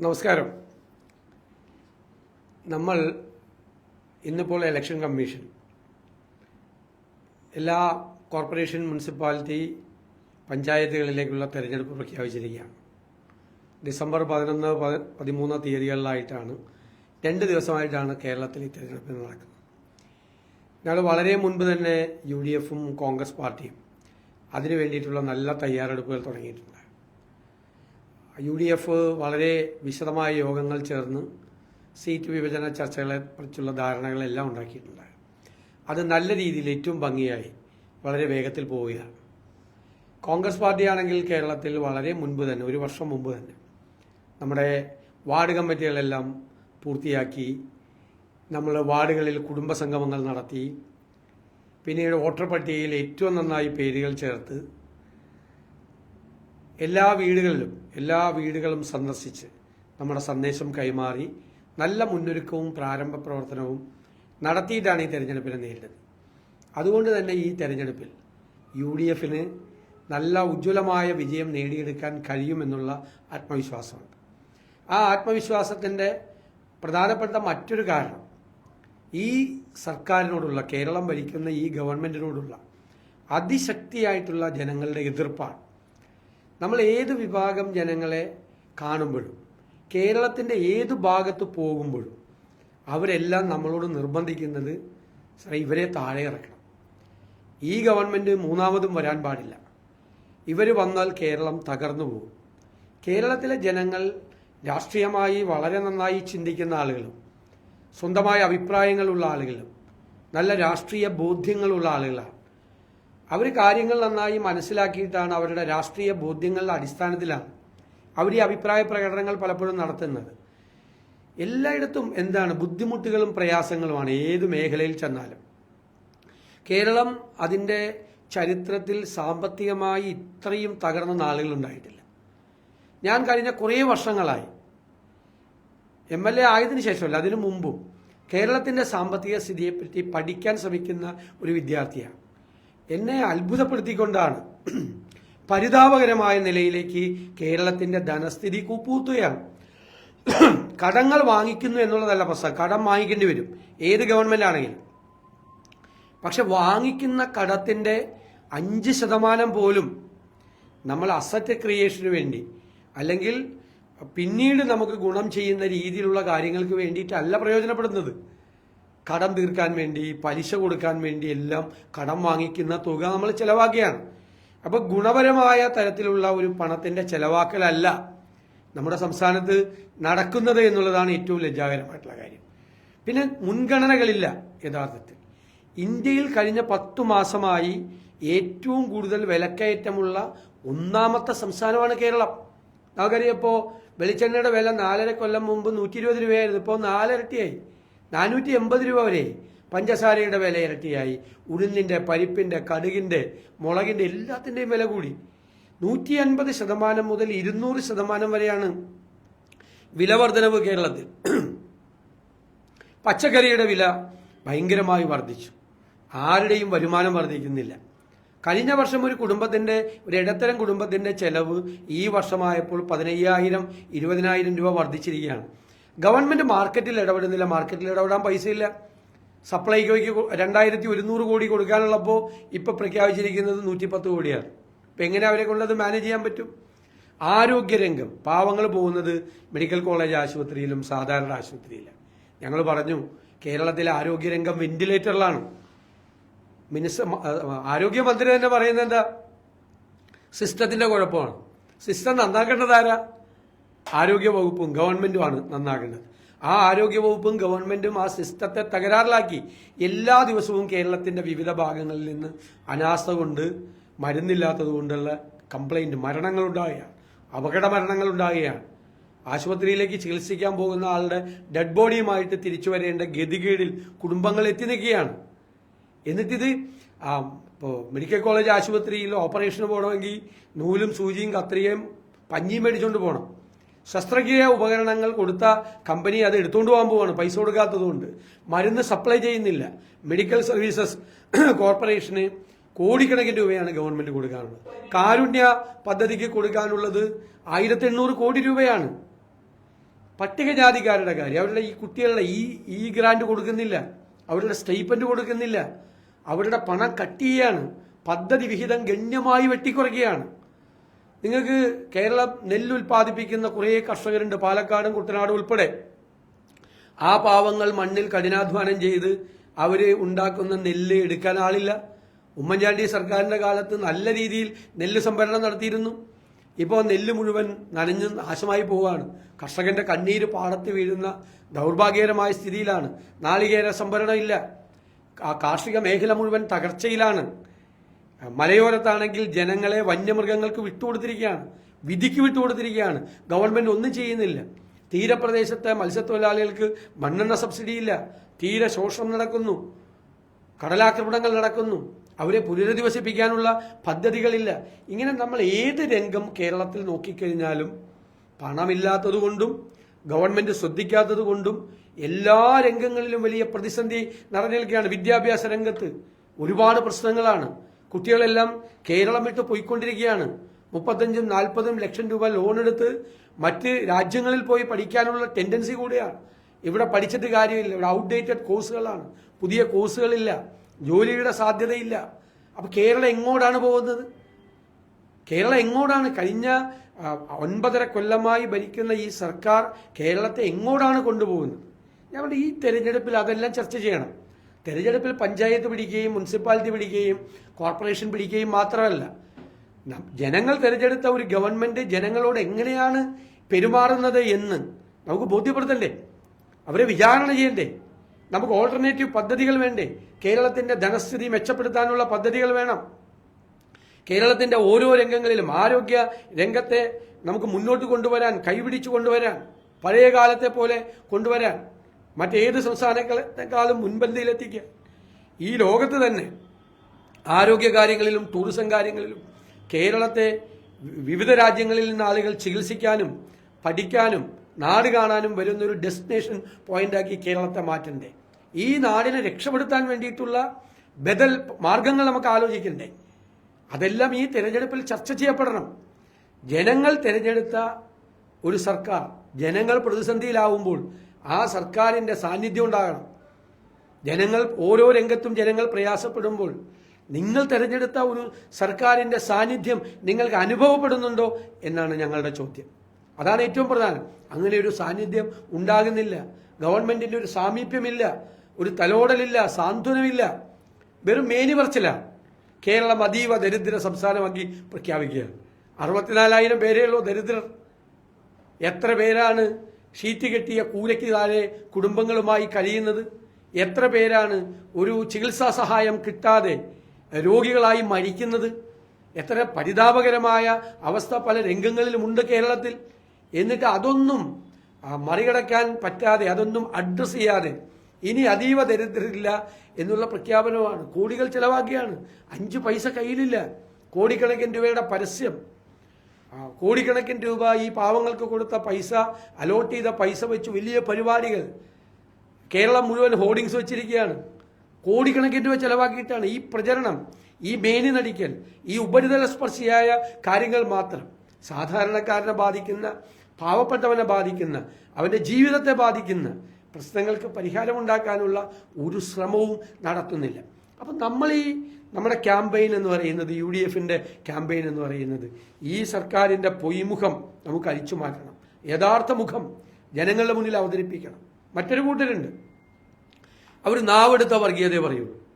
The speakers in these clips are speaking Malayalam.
നമസ്കാരം. നമ്മൾ ഇന്നിപ്പോൾ ഇലക്ഷൻ കമ്മീഷൻ എല്ലാ കോർപ്പറേഷൻ മുനിസിപ്പാലിറ്റി പഞ്ചായത്തുകളിലേക്കുള്ള തെരഞ്ഞെടുപ്പ് പ്രഖ്യാപിച്ചിരിക്കുകയാണ്. ഡിസംബർ പതിനൊന്ന് പതി- പതിമൂന്ന് തീയതികളിലായിട്ടാണ് രണ്ട് ദിവസമായിട്ടാണ് കേരളത്തിൽ ഈ തെരഞ്ഞെടുപ്പ് നടക്കുന്നത്. ഞങ്ങൾ വളരെ മുൻപ് തന്നെ യു ഡി എഫും കോൺഗ്രസ് പാർട്ടിയും അതിനു വേണ്ടിയിട്ടുള്ള നല്ല തയ്യാറെടുപ്പുകൾ തുടങ്ങിയിട്ടുണ്ട്. യു ഡി എഫ് വളരെ വിശദമായ യോഗങ്ങൾ ചേർന്ന് സീറ്റ് വിഭജന ചർച്ചകളെ കുറിച്ചുള്ള ധാരണകളെല്ലാം ഉണ്ടാക്കിയിട്ടുണ്ട് അത് നല്ല രീതിയിൽ ഏറ്റവും ഭംഗിയായി വളരെ വേഗത്തിൽ പോവുകയാണ്. കോൺഗ്രസ് പാർട്ടിയാണെങ്കിൽ കേരളത്തിൽ വളരെ മുൻപ് തന്നെ ഒരു വർഷം മുമ്പ് തന്നെ നമ്മുടെ വാർഡ് കമ്മിറ്റികളെല്ലാം പൂർത്തിയാക്കി നമ്മൾ വാർഡുകളിൽ കുടുംബ സംഗമങ്ങൾ നടത്തി പിന്നീട് വോട്ടർ പട്ടികയിൽ ഏറ്റവും നന്നായി പേരുകൾ ചേർത്ത് എല്ലാ വീടുകളിലും എല്ലാ വീടുകളും സന്ദർശിച്ച് നമ്മുടെ സന്ദേശം കൈമാറി നല്ല മുന്നൊരുക്കവും പ്രാരംഭ പ്രവർത്തനവും നടത്തിയിട്ടാണ് ഈ തെരഞ്ഞെടുപ്പിനെ നേരിടുന്നത്. അതുകൊണ്ട് തന്നെ ഈ തെരഞ്ഞെടുപ്പിൽ യു ഡി എഫിന് നല്ല ഉജ്ജ്വലമായ വിജയം നേടിയെടുക്കാൻ കഴിയുമെന്നുള്ള ആത്മവിശ്വാസമുണ്ട്. ആ ആത്മവിശ്വാസത്തിന്റെ പ്രധാനപ്പെട്ട മറ്റൊരു കാരണം ഈ സർക്കാരിനോടുള്ള കേരളം ഭരിക്കുന്ന ഈ ഗവൺമെന്റിനോടുള്ള അതിശക്തിയായിട്ടുള്ള ജനങ്ങളുടെ എതിർപ്പാണ് നമ്മൾ ഏത് വിഭാഗം ജനങ്ങളെ കാണുമ്പോഴും കേരളത്തിന്റെ ഏത് ഭാഗത്ത് പോകുമ്പോഴും അവരെല്ലാം നമ്മളോട് നിർബന്ധിക്കുന്നത് സാറേ ഇവരെ താഴെ ഇറക്കണം. ഈ ഗവൺമെന്റ് മൂന്നാമതും വരാൻ പാടില്ല. ഇവർ വന്നാൽ കേരളം തകർന്നു പോകും. കേരളത്തിലെ ജനങ്ങൾ രാഷ്ട്രീയമായി വളരെ നന്നായി ചിന്തിക്കുന്ന ആളുകളും സ്വന്തമായ അഭിപ്രായങ്ങളുള്ള ആളുകളും നല്ല രാഷ്ട്രീയ ബോധ്യങ്ങളുള്ള ആളുകളാണ്. അവർ കാര്യങ്ങൾ നന്നായി മനസ്സിലാക്കിയിട്ടാണ് അവരുടെ രാഷ്ട്രീയ ബോധ്യങ്ങളുടെ അടിസ്ഥാനത്തിലാണ് അവർ ഈ അഭിപ്രായ പ്രകടനങ്ങൾ പലപ്പോഴും നടത്തുന്നത്. എല്ലായിടത്തും എന്താണ് ബുദ്ധിമുട്ടുകളും പ്രയാസങ്ങളുമാണ് ഏത് മേഖലയിൽ ചെന്നാലും. കേരളം അതിന്റെ ചരിത്രത്തിൽ സാമ്പത്തികമായി ഇത്രയും തകർന്ന നാളുകൾ ഉണ്ടായിട്ടില്ല. ഞാൻ കഴിഞ്ഞ കുറേ വർഷങ്ങളായി എം എൽ എ ആയതിനു ശേഷമല്ല അതിനു മുമ്പും കേരളത്തിന്റെ സാമ്പത്തിക സ്ഥിതിയെപ്പറ്റി പഠിക്കാൻ ശ്രമിക്കുന്ന ഒരു വിദ്യാർത്ഥിയാണ്. എന്നെ അത്ഭുതപ്പെടുത്തിക്കൊണ്ടാണ്. പരിതാപകരമായ നിലയിലേക്ക് കേരളത്തിന്റെ ധനസ്ഥിതി കൂപ്പൂത്തുകയാണ് കടങ്ങൾ വാങ്ങിക്കുന്നു എന്നുള്ളതല്ല പ്രശ്നം. കടം വാങ്ങിക്കേണ്ടി വരും. ഏത് ഗവൺമെന്റ് ആണെങ്കിലും. പക്ഷെ വാങ്ങിക്കുന്ന കടത്തിന്റെ അഞ്ച് ശതമാനം പോലും നമ്മൾ അസറ്റ് ക്രിയേഷന് വേണ്ടി അല്ലെങ്കിൽ പിന്നീട് നമുക്ക് ഗുണം ചെയ്യുന്ന രീതിയിലുള്ള കാര്യങ്ങൾക്ക് വേണ്ടിയിട്ടല്ല പ്രയോജനപ്പെടുന്നത്. കടം തീർക്കാൻ വേണ്ടി പലിശ കൊടുക്കാൻ വേണ്ടി എല്ലാം കടം വാങ്ങിക്കുന്ന തുക നമ്മൾ ചെലവാക്കുകയാണ് അപ്പോൾ ഗുണപരമായ തരത്തിലുള്ള ഒരു പണത്തിന്റെ ചെലവാക്കലല്ല നമ്മുടെ സംസ്ഥാനത്ത് നടക്കുന്നത് എന്നുള്ളതാണ് ഏറ്റവും ലജ്ജാകരമായിട്ടുള്ള കാര്യം. പിന്നെ മുൻഗണനകളില്ല യഥാർത്ഥത്തിൽ. ഇന്ത്യയിൽ കഴിഞ്ഞ പത്തു മാസമായി ഏറ്റവും കൂടുതൽ വിലക്കയറ്റമുള്ള ഒന്നാമത്തെ സംസ്ഥാനമാണ് കേരളം. നമുക്കറിയപ്പോൾ വെളിച്ചെണ്ണയുടെ വില നാലര കൊല്ലം മുമ്പ് നൂറ്റി ഇരുപത് രൂപയായിരുന്നു. ഇപ്പോൾ നാലിരട്ടിയായി. നാനൂറ്റി എൺപത് രൂപ വരെ പഞ്ചസാരയുടെ വില ഇരട്ടിയായി. ഉഴുന്നിന്റെ പരിപ്പിന്റെ കടുകിന്റെ മുളകിന്റെ എല്ലാത്തിന്റെയും വില കൂടി. നൂറ്റി അൻപത് ശതമാനം മുതൽ ഇരുന്നൂറ് ശതമാനം വരെയാണ് വില വർധനവ് കേരളത്തിൽ. പച്ചക്കറിയുടെ വില ഭയങ്കരമായി വർദ്ധിച്ചു. ആരുടെയും വരുമാനം വർദ്ധിക്കുന്നില്ല. കഴിഞ്ഞ വർഷം ഒരു കുടുംബത്തിന്റെ ഒരു ഇടത്തരം കുടുംബത്തിന്റെ ചെലവ് ഈ വർഷമായപ്പോൾ പതിനയ്യായിരം ഇരുപതിനായിരം രൂപ വർദ്ധിച്ചിരിക്കുകയാണ്. ഗവൺമെന്റ് മാർക്കറ്റിൽ ഇടപെടുന്നില്ല. മാർക്കറ്റിൽ ഇടപെടാൻ പൈസയില്ല. സപ്ലൈകോയ്ക്ക് രണ്ടായിരത്തി ഒരുന്നൂറ് കോടി കൊടുക്കാനുള്ളപ്പോൾ ഇപ്പൊ പ്രഖ്യാപിച്ചിരിക്കുന്നത് നൂറ്റിപ്പത്ത് കോടിയാണ്. അപ്പൊ എങ്ങനെ അവരെ കൊണ്ടത് മാനേജ് ചെയ്യാൻ പറ്റും? ആരോഗ്യരംഗം. പാവങ്ങൾ പോകുന്നത് മെഡിക്കൽ കോളേജ് ആശുപത്രിയിലും സാധാരണ ആശുപത്രിയിലും. ഞങ്ങൾ പറഞ്ഞു കേരളത്തിലെ ആരോഗ്യരംഗം വെന്റിലേറ്ററിലാണ്. മിനിസ്റ്റർ ആരോഗ്യമന്ത്രി തന്നെ പറയുന്നത് എന്താ? സിസ്റ്റത്തിന്റെ കുഴപ്പമാണ്. സിസ്റ്റം നന്നാക്കേണ്ടത് ആരാ? ആരോഗ്യ വകുപ്പും ഗവൺമെന്റുമാണ് നന്നാകേണ്ടത് ആ ആരോഗ്യ വകുപ്പും ഗവൺമെന്റും ആ സിസ്റ്റത്തെ തകരാറിലാക്കി എല്ലാ ദിവസവും കേരളത്തിന്റെ വിവിധ ഭാഗങ്ങളിൽ നിന്ന് അനാസ്ഥ കൊണ്ട് മരുന്നില്ലാത്തത് കൊണ്ടുള്ള കംപ്ലൈന്റ് മരണങ്ങൾ ഉണ്ടാകുകയാണ് അപകട മരണങ്ങൾ ഉണ്ടാകുകയാണ് ആശുപത്രിയിലേക്ക് ചികിത്സിക്കാൻ പോകുന്ന ആളുടെ ഡെഡ് ബോഡിയുമായിട്ട് തിരിച്ചു വരേണ്ട ഗതികേടിൽ കുടുംബങ്ങൾ എത്തി നിൽക്കുകയാണ്. എന്നിട്ടിത് ഇപ്പോൾ മെഡിക്കൽ കോളേജ് ആശുപത്രിയിൽ ഓപ്പറേഷന് പോകണമെങ്കിൽ നൂലും സൂചിയും കത്രികയും പഞ്ഞിയും മേടിച്ചുകൊണ്ട് പോകണം ശസ്ത്രക്രിയ ഉപകരണങ്ങൾ കൊടുത്ത കമ്പനി അത് എടുത്തുകൊണ്ട് പോകാൻ പോവാണ് പൈസ കൊടുക്കാത്തതുകൊണ്ട്. മരുന്ന് സപ്ലൈ ചെയ്യുന്നില്ല. മെഡിക്കൽ സർവീസസ് കോർപ്പറേഷന് കോടിക്കണക്കിന് രൂപയാണ് ഗവൺമെന്റ് കൊടുക്കാനുള്ളത്. കാരുണ്യ പദ്ധതിക്ക് കൊടുക്കാനുള്ളത് ആയിരത്തി എണ്ണൂറ് കോടി രൂപയാണ്. പട്ടികജാതിക്കാരുടെ കാര്യം. അവരുടെ ഈ കുട്ടികളുടെ ഈ ഈ ഗ്രാൻഡ് കൊടുക്കുന്നില്ല. അവരുടെ സ്റ്റൈപ്പൻഡ് കൊടുക്കുന്നില്ല. അവരുടെ പണം കട്ട് ചെയ്യാണ്. പദ്ധതി വിഹിതം ഗണ്യമായി വെട്ടിക്കുറയ്ക്കുകയാണ്. നിങ്ങൾക്ക് കേരളം നെല്ല് ഉൽപ്പാദിപ്പിക്കുന്ന കുറേ കർഷകരുണ്ട്. പാലക്കാടും കുട്ടനാടും ഉൾപ്പെടെ. ആ പാവങ്ങൾ മണ്ണിൽ കഠിനാധ്വാനം ചെയ്ത് അവർ ഉണ്ടാക്കുന്ന നെല്ല് എടുക്കാൻ ആളില്ല. ഉമ്മൻചാണ്ടി സർക്കാരിന്റെ കാലത്ത് നല്ല രീതിയിൽ നെല്ല് സംഭരണം നടത്തിയിരുന്നു. ഇപ്പോൾ നെല്ല് മുഴുവൻ നനഞ്ഞ് നാശമായി പോവുകയാണ്. കർഷകന്റെ കണ്ണീര് പാടത്ത് വീഴുന്ന ദൗർഭാഗ്യകരമായ സ്ഥിതിയിലാണ്. നാളികേര സംഭരണം ഇല്ല. കാ- കാർഷിക മേഖല മുഴുവൻ തകർച്ചയിലാണ്. മലയോരത്താണെങ്കിൽ ജനങ്ങളെ വന്യമൃഗങ്ങൾക്ക് വിട്ടുകൊടുത്തിരിക്കുകയാണ്. വിധിക്ക് വിട്ടുകൊടുത്തിരിക്കുകയാണ്. ഗവൺമെന്റ് ഒന്നും ചെയ്യുന്നില്ല. തീരപ്രദേശത്തെ മത്സ്യത്തൊഴിലാളികൾക്ക് മണ്ണെണ്ണ സബ്സിഡി ഇല്ല. തീരെ ശോഷണം നടക്കുന്നു. കടലാക്രമണങ്ങൾ നടക്കുന്നു. അവരെ പുനരധിവസിപ്പിക്കാനുള്ള പദ്ധതികളില്ല. ഇങ്ങനെ നമ്മൾ ഏത് രംഗം കേരളത്തിൽ നോക്കിക്കഴിഞ്ഞാലും പണമില്ലാത്തതുകൊണ്ടും ഗവൺമെന്റ് ശ്രദ്ധിക്കാത്തതുകൊണ്ടും എല്ലാ രംഗങ്ങളിലും വലിയ പ്രതിസന്ധി നിറഞ്ഞേൽക്കുകയാണ് വിദ്യാഭ്യാസ രംഗത്ത്. ഒരുപാട് പ്രശ്നങ്ങളാണ്. കുട്ടികളെല്ലാം കേരളം വിട്ട് പോയിക്കൊണ്ടിരിക്കുകയാണ്. മുപ്പത്തഞ്ചും നാൽപ്പതും ലക്ഷം രൂപ ലോൺ എടുത്ത് മറ്റ് രാജ്യങ്ങളിൽ പോയി പഠിക്കാനുള്ള ടെൻഡൻസി കൂടിയാണ്. ഇവിടെ പഠിച്ചിട്ട് കാര്യമില്ല. ഇവിടെ ഔട്ട്ഡേറ്റഡ് കോഴ്സുകളാണ് പുതിയ കോഴ്സുകളില്ല ജോലിയുടെ സാധ്യതയില്ല. അപ്പോൾ കേരളം എങ്ങോട്ടാണ് പോകുന്നത്? കേരളം എങ്ങോട്ടാണ് കഴിഞ്ഞ ഒൻപതര കൊല്ലമായി ഭരിക്കുന്ന ഈ സർക്കാർ കേരളത്തെ എങ്ങോട്ടാണ് കൊണ്ടുപോകുന്നത്? ഞാൻ ഈ തെരഞ്ഞെടുപ്പിൽ അതെല്ലാം ചർച്ച ചെയ്യണം. തെരഞ്ഞെടുപ്പിൽ പഞ്ചായത്ത് പിടിക്കുകയും മുനിസിപ്പാലിറ്റി പിടിക്കുകയും കോർപ്പറേഷൻ പിടിക്കുകയും മാത്രമല്ല. ജനങ്ങൾ തെരഞ്ഞെടുത്ത ഒരു ഗവൺമെന്റ് ജനങ്ങളോട് എങ്ങനെയാണ് പെരുമാറുന്നത് എന്ന് നമുക്ക് ബോധ്യപ്പെടുത്തണ്ടേ? അവരെ വിചാരണ ചെയ്യണ്ടേ? നമുക്ക് ഓൾട്ടർനേറ്റീവ് പദ്ധതികൾ വേണ്ടേ? കേരളത്തിന്റെ ധനസ്ഥിതി മെച്ചപ്പെടുത്താനുള്ള പദ്ധതികൾ വേണം. കേരളത്തിന്റെ ഓരോ രംഗങ്ങളിലും ആരോഗ്യ രംഗത്തെ നമുക്ക് മുന്നോട്ട് കൊണ്ടുവരാൻ കൈപിടിച്ചു കൊണ്ടുവരാൻ പഴയ കാലത്തെ പോലെ കൊണ്ടുവരാൻ മറ്റേത് സംസ്ഥാനങ്ങളെക്കാളും മുൻപന്തിയിലെത്തിക്കുക. ഈ ലോകത്ത് തന്നെ ആരോഗ്യ കാര്യങ്ങളിലും ടൂറിസം കാര്യങ്ങളിലും കേരളത്തെ വിവിധ രാജ്യങ്ങളിൽ നിന്ന് ആളുകൾ ചികിത്സിക്കാനും പഠിക്കാനും നാട് കാണാനും വരുന്നൊരു ഡെസ്റ്റിനേഷൻ പോയിന്റാക്കി കേരളത്തെ മാറ്റണ്ടേ. ഈ നാടിനെ രക്ഷപ്പെടുത്താൻ വേണ്ടിയിട്ടുള്ള ബദൽ മാർഗങ്ങൾ നമുക്ക് ആലോചിക്കണ്ടേ. അതെല്ലാം ഈ തിരഞ്ഞെടുപ്പിൽ ചർച്ച ചെയ്യപ്പെടണം. ജനങ്ങൾ തിരഞ്ഞെടുത്ത ഒരു സർക്കാർ ജനങ്ങൾ പ്രതിസന്ധിയിലാവുമ്പോൾ ആ സർക്കാരിന്റെ സാന്നിധ്യം ഉണ്ടാകണം. ജനങ്ങൾ ഓരോ രംഗത്തും ജനങ്ങൾ പ്രയാസപ്പെടുമ്പോൾ നിങ്ങൾ തിരഞ്ഞെടുത്ത ഒരു സർക്കാരിന്റെ സാന്നിധ്യം നിങ്ങൾക്ക് അനുഭവപ്പെടുന്നുണ്ടോ എന്നാണ് ഞങ്ങളുടെ ചോദ്യം. അതാണ് ഏറ്റവും പ്രധാനം. അങ്ങനെ ഒരു സാന്നിധ്യം ഉണ്ടാകുന്നില്ല. ഗവൺമെന്റിന്റെ ഒരു സാമീപ്യമില്ല ഒരു തലോടലില്ല സാന്ത്വനമില്ല. വെറും മേനി പറച്ചിലാണ് കേരളം അതീവ ദരിദ്ര സംസ്ഥാനമാക്കി പ്രഖ്യാപിക്കുകയാണ്. അറുപത്തിനാലായിരം പേരെയുള്ളൂ ദരിദ്രർ. എത്ര പേരാണ് ഷീറ്റ് കെട്ടിയ കൂലയ്ക്ക് താഴെ കുടുംബങ്ങളുമായി കഴിയുന്നത് എത്ര പേരാണ് ഒരു ചികിത്സാ സഹായം കിട്ടാതെ രോഗികളായി മരിക്കുന്നത്? എത്ര പരിതാപകരമായ അവസ്ഥ പല രംഗങ്ങളിലുമുണ്ട് കേരളത്തിൽ. എന്നിട്ട് അതൊന്നും മറികടക്കാൻ പറ്റാതെ അതൊന്നും അഡ്രസ്സ് ചെയ്യാതെ ഇനി അതീവ ദരിദ്രരില്ല എന്നുള്ള പ്രഖ്യാപനമാണ്. കോടികൾ ചിലവാക്കിയാണ്. അഞ്ച് പൈസ കയ്യിലില്ല. കോടിക്കണക്കിന് രൂപയുടെ പരസ്യം. കോടിക്കണക്കിന് രൂപ ഈ പാവങ്ങൾക്ക് കൊടുത്ത പൈസ അലോട്ട് ചെയ്ത പൈസ വെച്ച് വലിയ പരിപാടികൾ. കേരളം മുഴുവൻ ഹോർഡിങ്സ് വെച്ചിരിക്കുകയാണ്. കോടിക്കണക്കിന് രൂപ ചെലവാക്കിയിട്ടാണ് ഈ പ്രചരണം ഈ മേനി നടിക്കൽ ഈ ഉപരിതല സ്പർശിയായ കാര്യങ്ങൾ മാത്രം. സാധാരണക്കാരനെ ബാധിക്കുന്ന പാവപ്പെട്ടവനെ ബാധിക്കുന്ന അവന്റെ ജീവിതത്തെ ബാധിക്കുന്ന പ്രശ്നങ്ങൾക്ക് പരിഹാരമുണ്ടാക്കാനുള്ള ഒരു ശ്രമവും നടത്തുന്നില്ല. അപ്പം നമ്മൾ ഈ നമ്മുടെ ക്യാമ്പയിൻ എന്ന് പറയുന്നത് യു ഡി എഫിന്റെ ക്യാമ്പയിൻ എന്ന് പറയുന്നത് ഈ സർക്കാരിന്റെ പൊയ്മുഖം നമുക്ക് അഴിച്ചു മാറ്റണം. യഥാർത്ഥ മുഖം ജനങ്ങളുടെ മുന്നിൽ അവതരിപ്പിക്കണം. മറ്റൊരു കൂട്ടരുണ്ട്. അവർ നാവെടുത്ത വർഗീയതയെ പറയുള്ളൂ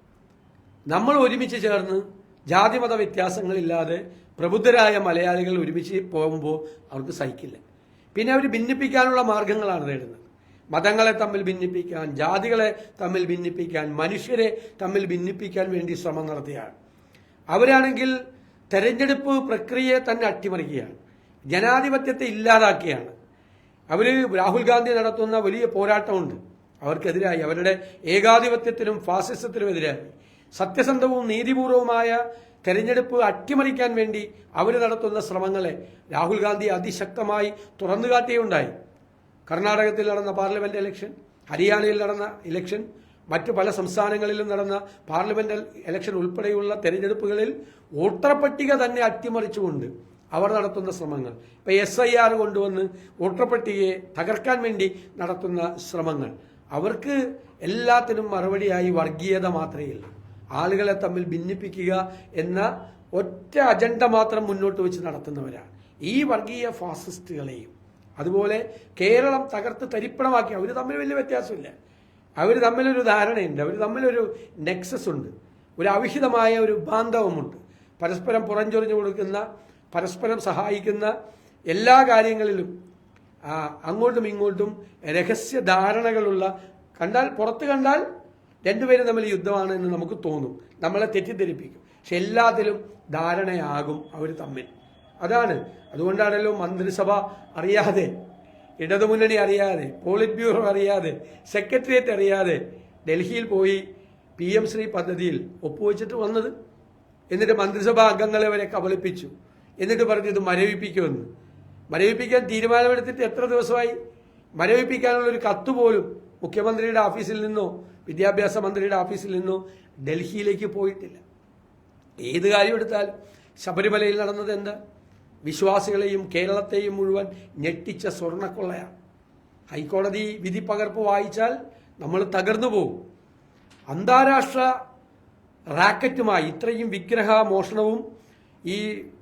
നമ്മൾ ഒരുമിച്ച് ചേർന്ന് ജാതിമത വ്യത്യാസങ്ങളില്ലാതെ പ്രബുദ്ധരായ മലയാളികൾ ഒരുമിച്ച് പോകുമ്പോൾ അവർക്ക് സഹിക്കില്ല. പിന്നെ അവർ ഭിന്നിപ്പിക്കാനുള്ള മാർഗങ്ങളാണ് തേടുന്നത്. മതങ്ങളെ തമ്മിൽ ഭിന്നിപ്പിക്കാൻ ജാതികളെ തമ്മിൽ ഭിന്നിപ്പിക്കാൻ മനുഷ്യരെ തമ്മിൽ ഭിന്നിപ്പിക്കാൻ വേണ്ടി ശ്രമം നടത്തുകയാണ് അവരാണെങ്കിൽ തെരഞ്ഞെടുപ്പ് പ്രക്രിയയെ തന്നെ അട്ടിമറിക്കുകയാണ്. ജനാധിപത്യത്തെ ഇല്ലാതാക്കിയാണ് അവർ രാഹുൽ ഗാന്ധി നടത്തുന്ന വലിയ പോരാട്ടമുണ്ട്. അവർക്കെതിരായി അവരുടെ ഏകാധിപത്യത്തിനും ഫാസിസത്തിനും എതിരായി. സത്യസന്ധവും നീതിപൂർവവുമായ തെരഞ്ഞെടുപ്പ് അട്ടിമറിക്കാൻ വേണ്ടി അവർ നടത്തുന്ന ശ്രമങ്ങളെ രാഹുൽ ഗാന്ധി അതിശക്തമായി തുറന്നുകാട്ടിയുണ്ടായി. കർണാടകത്തിൽ നടന്ന പാർലമെന്റ് ഇലക്ഷൻ ഹരിയാനയിൽ നടന്ന ഇലക്ഷൻ മറ്റു പല സംസ്ഥാനങ്ങളിലും നടന്ന പാർലമെന്റ് ഇലക്ഷൻ ഉൾപ്പെടെയുള്ള തെരഞ്ഞെടുപ്പുകളിൽ വോട്ടർ പട്ടിക തന്നെ അട്ടിമറിച്ചുകൊണ്ട് അവർ നടത്തുന്ന ശ്രമങ്ങൾ. ഇപ്പൊ എസ് ഐ ആർ കൊണ്ടുവന്ന് വോട്ടർ പട്ടികയെ തകർക്കാൻ വേണ്ടി നടത്തുന്ന ശ്രമങ്ങൾ. അവർക്ക് എല്ലാത്തിനും മറുപടിയായി വർഗീയത മാത്രമേ ഉള്ളൂ. ആളുകളെ തമ്മിൽ ഭിന്നിപ്പിക്കുക എന്ന ഒറ്റ അജണ്ട മാത്രം മുന്നോട്ട് വെച്ച് നടത്തുന്നവരാണ്. ഈ വർഗീയ ഫാസിസ്റ്റുകളെയും അതുപോലെ കേരളം തകർത്ത് തരിപ്പണമാക്കി. അവർ തമ്മിൽ വലിയ വ്യത്യാസമില്ല. അവർ തമ്മിലൊരു ധാരണയുണ്ട്. അവർ തമ്മിലൊരു നെക്സസ് ഉണ്ട് ഒരു അവിഹിതമായ ഒരു ബാന്ധവമുണ്ട്. പരസ്പരം പുറഞ്ചൊറിഞ്ഞു കൊടുക്കുന്ന പരസ്പരം സഹായിക്കുന്ന എല്ലാ കാര്യങ്ങളിലും അങ്ങോട്ടും ഇങ്ങോട്ടും രഹസ്യ ധാരണകളുള്ള കണ്ടാൽ പുറത്ത് കണ്ടാൽ രണ്ടുപേരും തമ്മിൽ യുദ്ധമാണ് എന്ന് നമുക്ക് തോന്നും. നമ്മളെ തെറ്റിദ്ധരിപ്പിക്കും. പക്ഷെ എല്ലാത്തിലും ധാരണയാകും അവർ തമ്മിൽ. അതാണ്. അതുകൊണ്ടാണല്ലോ മന്ത്രിസഭ അറിയാതെ ഇടതുമുന്നണി അറിയാതെ പോളിറ്റ് ബ്യൂറോ അറിയാതെ സെക്രട്ടേറിയറ്റ് അറിയാതെ ഡൽഹിയിൽ പോയി പി എം ശ്രീ പദ്ധതിയിൽ ഒപ്പുവെച്ചിട്ട് വന്നത്. എന്നിട്ട് മന്ത്രിസഭാ അംഗങ്ങളെ വരെ കബളിപ്പിച്ചു. എന്നിട്ട് പറഞ്ഞു ഇത് മരവിപ്പിക്കുമെന്ന്. മരവിപ്പിക്കാൻ തീരുമാനമെടുത്തിട്ട് എത്ര ദിവസമായി? മരവിപ്പിക്കാനുള്ളൊരു കത്ത് പോലും മുഖ്യമന്ത്രിയുടെ ഓഫീസിൽ നിന്നോ വിദ്യാഭ്യാസ മന്ത്രിയുടെ ഓഫീസിൽ നിന്നോ ഡൽഹിയിലേക്ക് പോയിട്ടില്ല. ഏത് കാര്യം എടുത്താൽ ശബരിമലയിൽ നടന്നത് എന്താ? വിശ്വാസികളെയും കേരളത്തെയും മുഴുവൻ ഞെട്ടിച്ച സ്വർണക്കൊള്ളയാണ്. ഹൈക്കോടതി വിധി പകർപ്പ് വായിച്ചാൽ നമ്മൾ തകർന്നു പോകും. അന്താരാഷ്ട്ര റാക്കറ്റുമായി ഇത്രയും വിഗ്രഹ മോഷണവും ഈ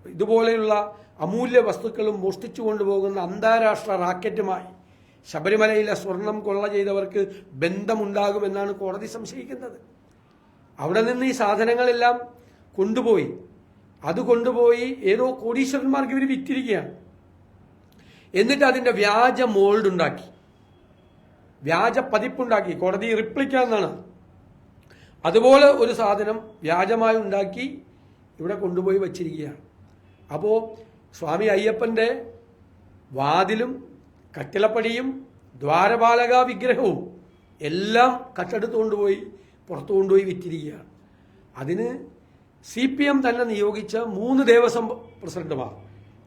ഇതുപോലെയുള്ള അമൂല്യ വസ്തുക്കളും മോഷ്ടിച്ചു കൊണ്ടുപോകുന്ന അന്താരാഷ്ട്ര റാക്കറ്റുമായി ശബരിമലയിലെ സ്വർണം കൊള്ള ചെയ്തവർക്ക് ബന്ധമുണ്ടാകുമെന്നാണ് കോടതി സംശയിക്കുന്നത്. അവിടെ നിന്ന് ഈ സാധനങ്ങളെല്ലാം കൊണ്ടുപോയി അത് കൊണ്ടുപോയി ഏതോ കോടീശ്വരന്മാർക്ക് ഇവർ വിറ്റിരിക്കുകയാണ്. എന്നിട്ട് അതിന്റെ വ്യാജ മോൾഡ് ഉണ്ടാക്കി. വ്യാജ പതിപ്പുണ്ടാക്കി. കോടതി റിപ്ലിക്കാന്നാണ്. അതുപോലെ ഒരു സാധനം വ്യാജമായി ഉണ്ടാക്കി ഇവിടെ കൊണ്ടുപോയി വച്ചിരിക്കുകയാണ്. അപ്പോൾ സ്വാമി അയ്യപ്പന്റെ വാതിലും കട്ടിലപ്പടിയും ദ്വാരപാലക വിഗ്രഹവും എല്ലാം കട്ടെടുത്ത് കൊണ്ടുപോയി പുറത്തു കൊണ്ടുപോയി വിറ്റിരിക്കുകയാണ്. അതിന് സി പി എം തന്നെ നിയോഗിച്ച മൂന്ന് ദേവസ്വം പ്രസിഡന്റുമാർ.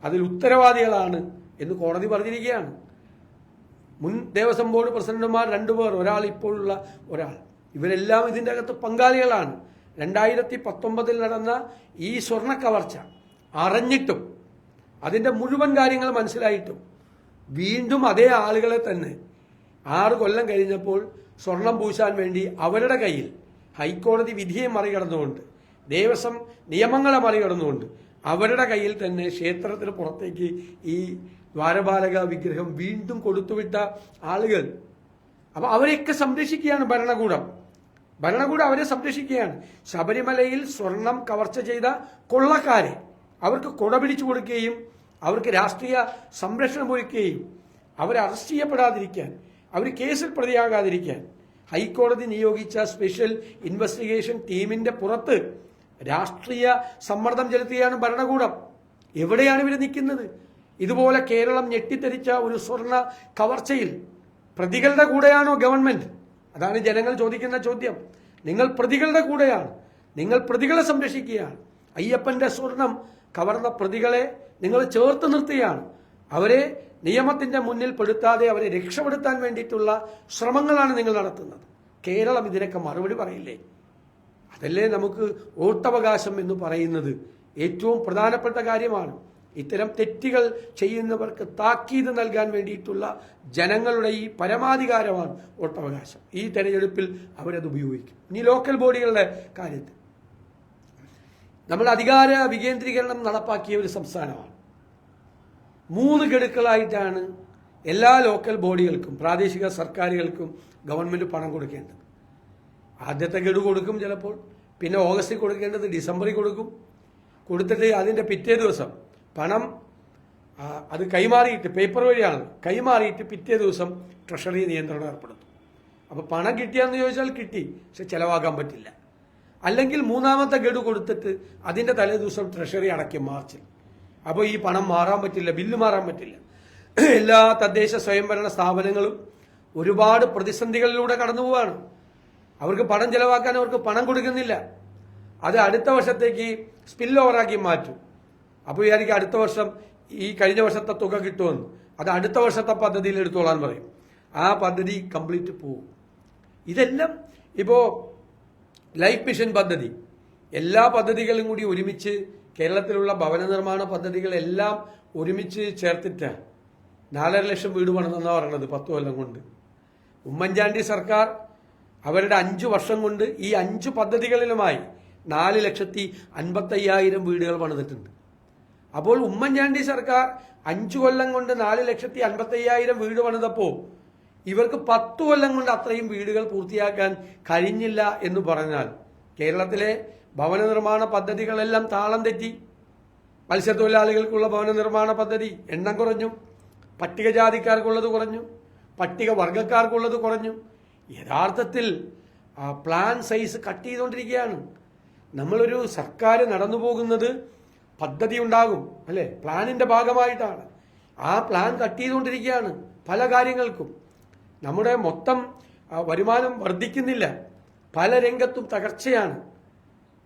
അതിൽ ഉത്തരവാദികളാണ് എന്ന് കോടതി പറഞ്ഞിരിക്കുകയാണ്. മുൻ ദേവസ്വം ബോർഡ് പ്രസിഡന്റുമാർ രണ്ടുപേർ ഒരാൾ ഇപ്പോഴുള്ള ഒരാൾ. ഇവരെല്ലാം ഇതിന്റെ അകത്ത് പങ്കാളികളാണ്. രണ്ടായിരത്തി പത്തൊമ്പതിൽ നടന്ന ഈ സ്വർണ കവർച്ച അറിഞ്ഞിട്ടും അതിന്റെ മുഴുവൻ കാര്യങ്ങൾ മനസ്സിലായിട്ടും വീണ്ടും അതേ ആളുകളെ തന്നെ ആറ് കൊല്ലം കഴിഞ്ഞപ്പോൾ സ്വർണം പൂശാൻ വേണ്ടി അവരുടെ കയ്യിൽ ഹൈക്കോടതി വിധിയെ മറികടന്നുകൊണ്ട് ദേവസ്വം നിയമങ്ങളെ മറികടന്നുകൊണ്ട് അവരുടെ കയ്യിൽ തന്നെ ക്ഷേത്രത്തിന് പുറത്തേക്ക് ഈ ദ്വാരപാലക വിഗ്രഹം വീണ്ടും കൊടുത്തുവിട്ട ആളുകൾ. അപ്പൊ അവരെയൊക്കെ സംരക്ഷിക്കുകയാണ് ഭരണകൂടം. ഭരണകൂടം അവരെ സംരക്ഷിക്കുകയാണ്. ശബരിമലയിൽ സ്വർണം കവർച്ച ചെയ്ത കൊള്ളക്കാരെ അവർക്ക് കൊട പിടിച്ചു കൊടുക്കുകയും അവർക്ക് രാഷ്ട്രീയ സംരക്ഷണം ഒരുക്കുകയും അവരെ അറസ്റ്റ് ചെയ്യപ്പെടാതിരിക്കാൻ അവർ കേസിൽ പ്രതിയാകാതിരിക്കാൻ ഹൈക്കോടതി നിയോഗിച്ച സ്പെഷ്യൽ ഇൻവെസ്റ്റിഗേഷൻ ടീമിന്റെ പുറത്ത് രാഷ്ട്രീയ സമ്മർദ്ദം ചെലുത്തുകയാണ് ഭരണകൂടം. എവിടെയാണ് ഇവർ നിൽക്കുന്നത്? ഇതുപോലെ കേരളം ഞെട്ടിത്തെരിച്ച ഒരു സ്വർണ കവർച്ചയിൽ പ്രതികളുടെ കൂടെയാണോ ഗവൺമെന്റ്? അതാണ് ജനങ്ങൾ ചോദിക്കുന്ന ചോദ്യം. നിങ്ങൾ പ്രതികളുടെ കൂടെയാണ്. നിങ്ങൾ പ്രതികളെ സംരക്ഷിക്കുകയാണ്. അയ്യപ്പന്റെ സ്വർണം കവർന്ന പ്രതികളെ നിങ്ങൾ ചേർത്ത് നിർത്തുകയാണ്. അവരെ നിയമത്തിന്റെ മുന്നിൽ പെടുത്താതെ അവരെ രക്ഷപ്പെടുത്താൻ വേണ്ടിയിട്ടുള്ള ശ്രമങ്ങളാണ് നിങ്ങൾ നടത്തുന്നത്. കേരളം ഇതിനൊക്കെ മറുപടി പറയില്ലേ? അതല്ലേ നമുക്ക് വോട്ടവകാശം എന്ന് പറയുന്നത്? ഏറ്റവും പ്രധാനപ്പെട്ട കാര്യമാണ്. ഇത്തരം തെറ്റുകൾ ചെയ്യുന്നവർക്ക് താക്കീത് നൽകാൻ വേണ്ടിയിട്ടുള്ള ജനങ്ങളുടെ ഈ പരമാധികാരമാണ് വോട്ടവകാശം ഈ തെരഞ്ഞെടുപ്പിൽ അവരത് ഉപയോഗിക്കും. ഇനി ലോക്കൽ ബോഡികളുടെ കാര്യത്തിൽ. നമ്മൾ അധികാര വികേന്ദ്രീകരണം നടപ്പാക്കിയ ഒരു സംസ്ഥാനമാണ്. മൂന്ന് ഗഡുക്കളായിട്ടാണ് എല്ലാ ലോക്കൽ ബോഡികൾക്കും പ്രാദേശിക സർക്കാരുകൾക്കും ഗവൺമെന്റ് പണം കൊടുക്കേണ്ടത്. ആദ്യത്തെ ഗഡു കൊടുക്കും ചിലപ്പോൾ. പിന്നെ ഓഗസ്റ്റിൽ കൊടുക്കേണ്ടത് ഡിസംബറിൽ കൊടുക്കും. കൊടുത്തിട്ട് അതിന്റെ പിറ്റേ ദിവസം പണം അത് കൈമാറിയിട്ട് പേപ്പർ വഴിയാണ് കൈമാറിയിട്ട് പിറ്റേ ദിവസം ട്രഷറി നിയന്ത്രണം ഏർപ്പെടുത്തും. അപ്പോൾ പണം കിട്ടിയാന്ന് ചോദിച്ചാൽ കിട്ടി പക്ഷെ ചിലവാക്കാൻ പറ്റില്ല. അല്ലെങ്കിൽ മൂന്നാമത്തെ ഗഡു കൊടുത്തിട്ട് അതിന്റെ തലേ ദിവസം ട്രഷറി അടയ്ക്കും മാർച്ചിൽ അപ്പോൾ ഈ പണം മാറാൻ പറ്റില്ല ബില്ല് മാറാൻ പറ്റില്ല. എല്ലാ തദ്ദേശ സ്വയംഭരണ സ്ഥാപനങ്ങളും ഒരുപാട് പ്രതിസന്ധികളിലൂടെ കടന്നു പോവാണ് അവർക്ക് പണം ചെലവാക്കാൻ അവർക്ക് പണം കൊടുക്കുന്നില്ല. അത് അടുത്ത വർഷത്തേക്ക് സ്പിൽ ഓവറാക്കി മാറ്റും. അപ്പോൾ വിചാരിക്കും അടുത്ത വർഷം ഈ കഴിഞ്ഞ വർഷത്തെ തുക കിട്ടുമെന്ന്. അത് അടുത്ത വർഷത്തെ പദ്ധതിയിൽ എടുത്തോളാൻ പറയും. ആ പദ്ധതി കംപ്ലീറ്റ് പോകും ഇതെല്ലാം ഇപ്പോ ലൈഫ് മിഷൻ പദ്ധതി. എല്ലാ പദ്ധതികളും കൂടി ഒരുമിച്ച് കേരളത്തിലുള്ള ഭവന നിർമ്മാണ പദ്ധതികളെല്ലാം ഒരുമിച്ച് ചേർത്തിട്ട് നാലര ലക്ഷം വീട് പണിതെന്നാണ് പറയുന്നത് പത്ത് കൊല്ലം കൊണ്ട്. ഉമ്മൻചാണ്ടി സർക്കാർ അവരുടെ അഞ്ചു വർഷം കൊണ്ട് ഈ അഞ്ചു പദ്ധതികളിലുമായി നാല് ലക്ഷത്തി അൻപത്തയ്യായിരം വീടുകൾ പണിതിട്ടുണ്ട്. അപ്പോൾ ഉമ്മൻചാണ്ടി സർക്കാർ അഞ്ചു കൊല്ലം കൊണ്ട് നാല് ലക്ഷത്തി അൻപത്തയ്യായിരം വീട് പണിതപ്പോൾ ഇവർക്ക് പത്ത് കൊല്ലം കൊണ്ട് അത്രയും വീടുകൾ പൂർത്തിയാക്കാൻ കഴിഞ്ഞില്ല എന്ന് പറഞ്ഞാൽ കേരളത്തിലെ ഭവന നിർമ്മാണ പദ്ധതികളെല്ലാം താളം തെറ്റി. മത്സ്യത്തൊഴിലാളികൾക്കുള്ള ഭവന നിർമ്മാണ പദ്ധതി എണ്ണം കുറഞ്ഞു. പട്ടികജാതിക്കാർക്കുള്ളത് കുറഞ്ഞു. പട്ടിക വർഗക്കാർക്കുള്ളത് കുറഞ്ഞു. യഥാർത്ഥത്തിൽ ആ പ്ലാൻ സൈസ് കട്ട് ചെയ്തുകൊണ്ടിരിക്കുകയാണ്. നമ്മളൊരു സർക്കാർ നടന്നു പോകുന്നത് പദ്ധതി ഉണ്ടാകും അല്ലേ? പ്ലാനിന്റെ ഭാഗമായിട്ടാണ്. ആ പ്ലാൻ കട്ട് ചെയ്തുകൊണ്ടിരിക്കുകയാണ് പല കാര്യങ്ങൾക്കും. നമ്മുടെ മൊത്തം വരുമാനം വർദ്ധിക്കുന്നില്ല. പല രംഗത്തും തകർച്ചയാണ്.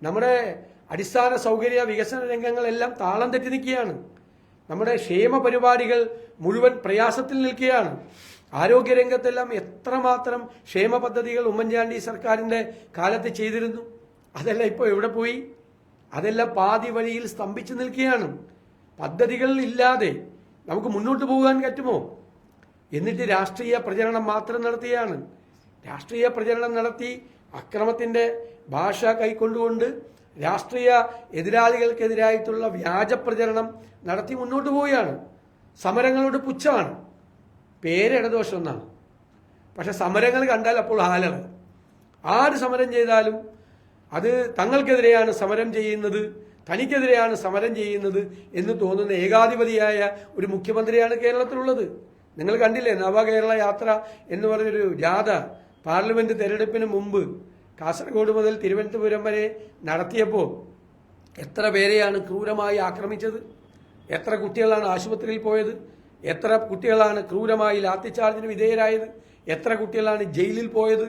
നമ്മുടെ അടിസ്ഥാന സൗകര്യ വികസന രംഗങ്ങളെല്ലാം താളം തെറ്റി നിൽക്കുകയാണ്. നമ്മുടെ ക്ഷേമ പരിപാടികൾ മുഴുവൻ പ്രയാസത്തിൽ നിൽക്കുകയാണ്. ആരോഗ്യ രംഗത്തെല്ലാം എത്രമാത്രം ക്ഷേമ പദ്ധതികൾ ഉമ്മൻചാണ്ടി സർക്കാരിന്റെ കാലത്ത് ചെയ്തിരുന്നു? അതെല്ലാം ഇപ്പോൾ എവിടെ പോയി? അതെല്ലാം പാതി വഴിയിൽ സ്തംഭിച്ചു നിൽക്കുകയാണ്. പദ്ധതികൾ ഇല്ലാതെ നമുക്ക് മുന്നോട്ട് പോകാൻ പറ്റുമോ? എന്നിട്ട് രാഷ്ട്രീയ പ്രചരണം മാത്രം നടത്തിയാണ്. രാഷ്ട്രീയ പ്രചരണം നടത്തി അക്രമത്തിന്റെ ഭാഷ കൈക്കൊണ്ടുകൊണ്ട് രാഷ്ട്രീയ എതിരാളികൾക്കെതിരായിട്ടുള്ള വ്യാജ പ്രചരണം നടത്തി മുന്നോട്ട് പോവുകയാണ്. സമരങ്ങളോട് പുച്ഛമാണ്. പേര് ഇടദോഷം എന്നാണ്. പക്ഷെ സമരങ്ങൾ കണ്ടാൽ അപ്പോൾ ഹാലാണ്. ആര് സമരം ചെയ്താലും അത് തങ്ങൾക്കെതിരെയാണ് സമരം ചെയ്യുന്നത് തനിക്കെതിരെയാണ് സമരം ചെയ്യുന്നത് എന്ന് തോന്നുന്ന ഏകാധിപതിയായ ഒരു മുഖ്യമന്ത്രിയാണ് കേരളത്തിലുള്ളത്. നിങ്ങൾ കണ്ടില്ലേ നവകേരള യാത്ര എന്ന് പറഞ്ഞൊരു ജാഥ പാർലമെന്റ് തെരഞ്ഞെടുപ്പിന് മുമ്പ് കാസർഗോഡ് മുതൽ തിരുവനന്തപുരം വരെ നടത്തിയപ്പോൾ എത്ര പേരെയാണ് ക്രൂരമായി ആക്രമിച്ചത്? എത്ര കുട്ടികളാണ് ആശുപത്രിയിൽ പോയത്? എത്ര കുട്ടികളാണ് ക്രൂരമായി ലാത്തിച്ചാർജിന് വിധേയരായത്? എത്ര കുട്ടികളാണ് ജയിലിൽ പോയത്?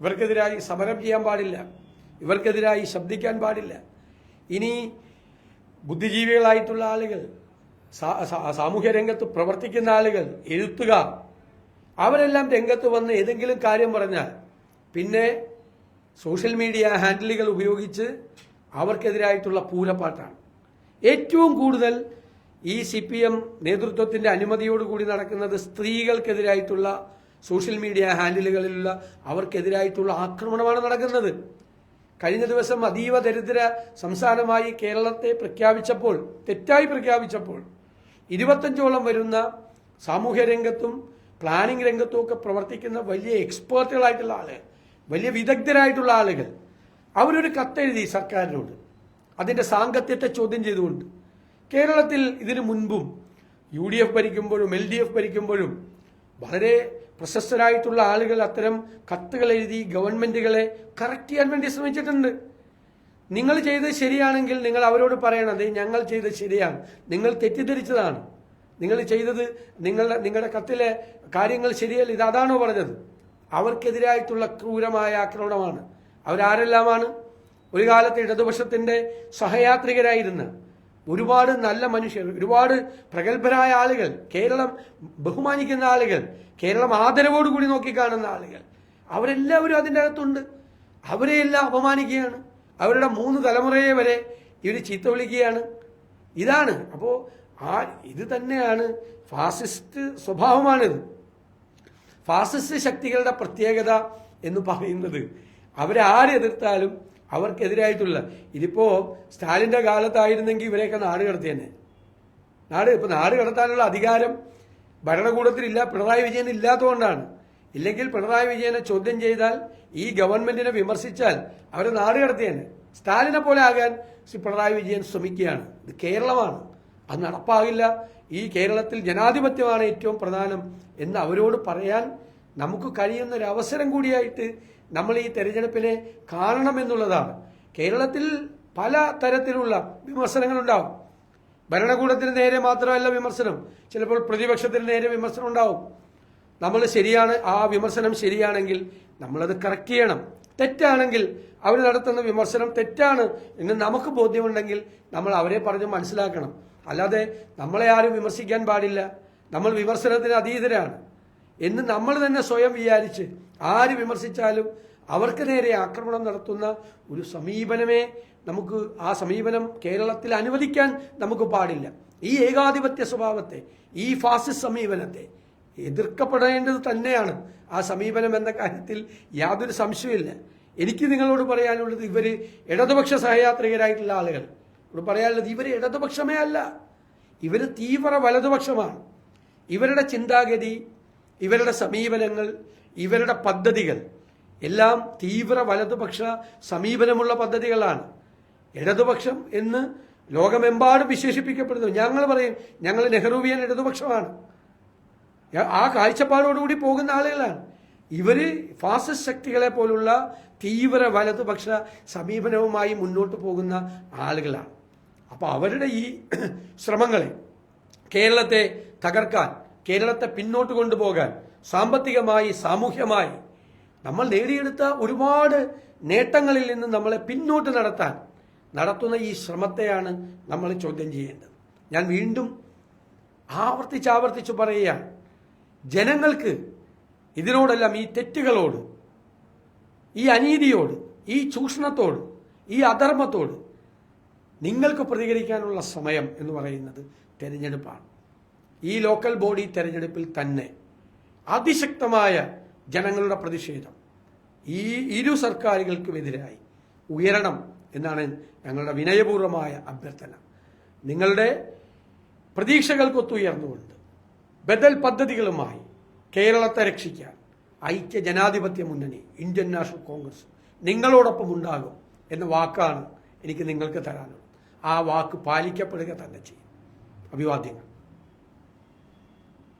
ഇവർക്കെതിരായി സമരം ചെയ്യാൻ പാടില്ല. ഇവർക്കെതിരായി ശബ്ദിക്കാൻ പാടില്ല. ഇനി ബുദ്ധിജീവികളായിട്ടുള്ള ആളുകൾ സാമൂഹ്യ രംഗത്ത് പ്രവർത്തിക്കുന്ന ആളുകൾ എഴുത്തുകാർ അവരെല്ലാം രംഗത്ത് വന്ന് ഏതെങ്കിലും കാര്യം പറഞ്ഞാൽ പിന്നെ സോഷ്യൽ മീഡിയ ഹാൻഡിലുകൾ ഉപയോഗിച്ച് അവർക്കെതിരായിട്ടുള്ള പൂരപ്പാട്ടാണ്. ഏറ്റവും കൂടുതൽ ഈ സി പി എം നേതൃത്വത്തിന്റെ അനുമതിയോടുകൂടി നടക്കുന്നത് സ്ത്രീകൾക്കെതിരായിട്ടുള്ള സോഷ്യൽ മീഡിയ ഹാൻഡിലുകളിലുള്ള അവർക്കെതിരായിട്ടുള്ള ആക്രമണമാണ് നടക്കുന്നത്. കഴിഞ്ഞ ദിവസം അതീവ ദരിദ്ര സംസ്ഥാനമായി കേരളത്തെ പ്രഖ്യാപിച്ചപ്പോൾ തെറ്റായി പ്രഖ്യാപിച്ചപ്പോൾ ഇരുപത്തഞ്ചോളം വരുന്ന സാമൂഹ്യ രംഗത്തും പ്ലാനിംഗ് രംഗത്തും ഒക്കെ പ്രവർത്തിക്കുന്ന വലിയ എക്സ്പേർട്ടുകളായിട്ടുള്ള ആളുകൾ വലിയ വിദഗ്ധരായിട്ടുള്ള ആളുകൾ. അവരൊരു കത്തെഴുതി സർക്കാരിനോട്. അതിന്റെ സാങ്കത്യത്തെ ചോദ്യം ചെയ്തുകൊണ്ട് കേരളത്തിൽ ഇതിനു മുൻപും യു ഡി എഫ് ഭരിക്കുമ്പോഴും എൽ ഡി എഫ് ഭരിക്കുമ്പോഴും വളരെ പ്രശസ്തരായിട്ടുള്ള ആളുകൾ അത്തരം കത്തുകൾ എഴുതി ഗവൺമെന്റുകളെ കറക്റ്റ് ചെയ്യാൻ വേണ്ടി ശ്രമിച്ചിട്ടുണ്ട്. നിങ്ങൾ ചെയ്തത് ശരിയാണെങ്കിൽ നിങ്ങൾ അവരോട് പറയണത് ഞങ്ങൾ ചെയ്തത് ശരിയാണ്. നിങ്ങൾ തെറ്റിദ്ധരിച്ചതാണ്. നിങ്ങൾ ചെയ്തത് നിങ്ങളുടെ നിങ്ങളുടെ കത്തിലെ കാര്യങ്ങൾ ശരിയല്ല ഇത് അതാണോ പറഞ്ഞത്? അവർക്കെതിരായിട്ടുള്ള ക്രൂരമായ ആക്രമണമാണ്. അവരാരെല്ലാമാണ് ഒരു കാലത്ത് ഇടതുപക്ഷത്തിന്റെ സഹയാത്രികരായിരുന്ന ഒരുപാട് നല്ല മനുഷ്യർ ഒരുപാട് പ്രഗത്ഭരായ ആളുകൾ കേരളം ബഹുമാനിക്കുന്ന ആളുകൾ കേരളം ആദരവോടുകൂടി നോക്കിക്കാണുന്ന ആളുകൾ അവരെല്ലാവരും അതിന്റെ അകത്തുണ്ട്. അവരെയെല്ലാം അപമാനിക്കുകയാണ്. അവരുടെ മൂന്ന് തലമുറയെ വരെ ഇവർ ചീത്ത വിളിക്കുകയാണ്. ഇതാണ്. അപ്പോൾ ആ ഇത് തന്നെയാണ് ഫാസിസ്റ്റ് സ്വഭാവമാണിത്. ഫാസിസ്റ്റ് ശക്തികളുടെ പ്രത്യേകത എന്ന് പറയുന്നത്. അവരെ ആര് എതിർത്താലും അവർക്കെതിരായിട്ടുള്ള. ഇതിപ്പോ സ്റ്റാലിന്റെ കാലത്തായിരുന്നെങ്കിൽ ഇവരെയൊക്കെ നാട് കടത്തിയെന്നെ നാട് ഇപ്പൊ നാട് കടത്താനുള്ള അധികാരം ഭരണകൂടത്തിലില്ല പിണറായി വിജയൻ ഇല്ലാത്തതുകൊണ്ടാണ്. ഇല്ലെങ്കിൽ പിണറായി വിജയനെ ചോദ്യം ചെയ്താൽ ഈ ഗവൺമെന്റിനെ വിമർശിച്ചാൽ അവർ നാട് കടത്തിയെന്നെ സ്റ്റാലിനെ പോലെ ആകാൻ ശ്രീ പിണറായി വിജയൻ ശ്രമിക്കുകയാണ്. ഇത് കേരളമാണ്. അത് നടപ്പാകില്ല. ഈ കേരളത്തിൽ ജനാധിപത്യമാണ് ഏറ്റവും പ്രധാനം എന്ന് അവരോട് പറയാൻ നമുക്ക് കഴിയുന്ന ഒരു അവസരം കൂടിയായിട്ട് നമ്മൾ ഈ തെരഞ്ഞെടുപ്പിനെ കാണണമെന്നുള്ളതാണ് കേരളത്തിൽ പല തരത്തിലുള്ള വിമർശനങ്ങളുണ്ടാവും. ഭരണകൂടത്തിന് നേരെ മാത്രമല്ല വിമർശനം. ചിലപ്പോൾ പ്രതിപക്ഷത്തിന് നേരെ വിമർശനം ഉണ്ടാവും. നമ്മൾ ശരിയാണ് ആ വിമർശനം ശരിയാണെങ്കിൽ നമ്മളത് കറക്റ്റ് ചെയ്യണം. തെറ്റാണെങ്കിൽ അവർ നടത്തുന്ന വിമർശനം തെറ്റാണ് എന്ന് നമുക്ക് ബോധ്യമുണ്ടെങ്കിൽ നമ്മൾ അവരെ പറഞ്ഞ് മനസ്സിലാക്കണം. അല്ലാതെ നമ്മളെ ആരും വിമർശിക്കാൻ പാടില്ല. നമ്മൾ വിമർശനത്തിന് അതീതരാണ്. എന്ന് നമ്മൾ തന്നെ സ്വയം വിചാരിച്ച് ആര് വിമർശിച്ചാലും അവർക്ക് നേരെ ആക്രമണം നടത്തുന്ന ഒരു സമീപനമേ നമുക്ക് ആ സമീപനം കേരളത്തിൽ അനുവദിക്കാൻ നമുക്ക് പാടില്ല. ഈ ഏകാധിപത്യ സ്വഭാവത്തെ ഈ ഫാസിസ്റ്റ് സമീപനത്തെ എതിർക്കപ്പെടേണ്ടത് തന്നെയാണ്. ആ സമീപനം എന്ന കാര്യത്തിൽ യാതൊരു സംശയമില്ല എനിക്ക് നിങ്ങളോട് പറയാനുള്ളത് ഇവർ ഇടതുപക്ഷ സഹയാത്രികരായിട്ടുള്ള ആളുകൾ. ഇവിടെ പറയാനുള്ളത് ഇവർ ഇടതുപക്ഷമേ അല്ല. ഇവർ തീവ്ര വലതുപക്ഷമാണ്. ഇവരുടെ ചിന്താഗതി ഇവരുടെ സമീപനങ്ങൾ ഇവരുടെ പദ്ധതികൾ എല്ലാം തീവ്ര വലതുപക്ഷ സമീപനമുള്ള പദ്ധതികളാണ്. ഇടതുപക്ഷം എന്ന് ലോകമെമ്പാടും വിശേഷിപ്പിക്കപ്പെടുന്നു. ഞങ്ങൾ പറയും ഞങ്ങൾ നെഹ്റുവിയൻ ഇടതുപക്ഷമാണ്. ആ കാഴ്ചപ്പാടോടുകൂടി പോകുന്ന ആളുകളാണ്. ഇവർ ഫാസിസ്റ്റ് ശക്തികളെ പോലുള്ള തീവ്ര വലതുപക്ഷ സമീപനവുമായി മുന്നോട്ട് പോകുന്ന ആളുകളാണ്. അപ്പോൾ അവരുടെ ഈ ശ്രമങ്ങളെ കേരളത്തെ തകർക്കാൻ കേരളത്തെ പിന്നോട്ട് കൊണ്ടുപോകാൻ സാമ്പത്തികമായി സാമൂഹ്യമായി നമ്മൾ നേടിയെടുത്ത ഒരുപാട് നേട്ടങ്ങളിൽ നിന്ന് നമ്മളെ പിന്നോട്ട് നടത്താൻ നടത്തുന്ന ഈ ശ്രമത്തെയാണ് നമ്മൾ ചോദ്യം ചെയ്യേണ്ടത്. ഞാൻ വീണ്ടും ആവർത്തിച്ചാവർത്തിച്ച് പറയുകയാണ്. ജനങ്ങൾക്ക് ഇതിനോടെല്ലാം ഈ തെറ്റുകളോട് ഈ അനീതിയോട് ഈ ചൂഷണത്തോട് ഈ അധർമ്മത്തോട് നിങ്ങൾക്ക് പ്രതികരിക്കാനുള്ള സമയം എന്ന് പറയുന്നത് തെരഞ്ഞെടുപ്പാണ്. ഈ ലോക്കൽ ബോഡി തെരഞ്ഞെടുപ്പിൽ തന്നെ അതിശക്തമായ ജനങ്ങളുടെ പ്രതിഷേധം ഈ ഇരു സർക്കാരുകൾക്കുമെതിരായി ഉയരണം എന്നാണ് ഞങ്ങളുടെ വിനയപൂർവമായ അഭ്യർത്ഥന. നിങ്ങളുടെ പ്രതീക്ഷകൾക്കൊത്തുയർന്നുകൊണ്ട് ബദൽ പദ്ധതികളുമായി കേരളത്തെ രക്ഷിക്കാൻ ഐക്യ ജനാധിപത്യ മുന്നണി ഇന്ത്യൻ നാഷണൽ കോൺഗ്രസ് നിങ്ങളോടൊപ്പം ഉണ്ടാകും എന്ന വാക്കാണ് എനിക്ക് നിങ്ങൾക്ക് തരാനുള്ളത്. ആ വാക്ക് പാലിക്കപ്പെടുക തന്നെ ചെയ്യും. അഭിവാദ്യങ്ങൾ.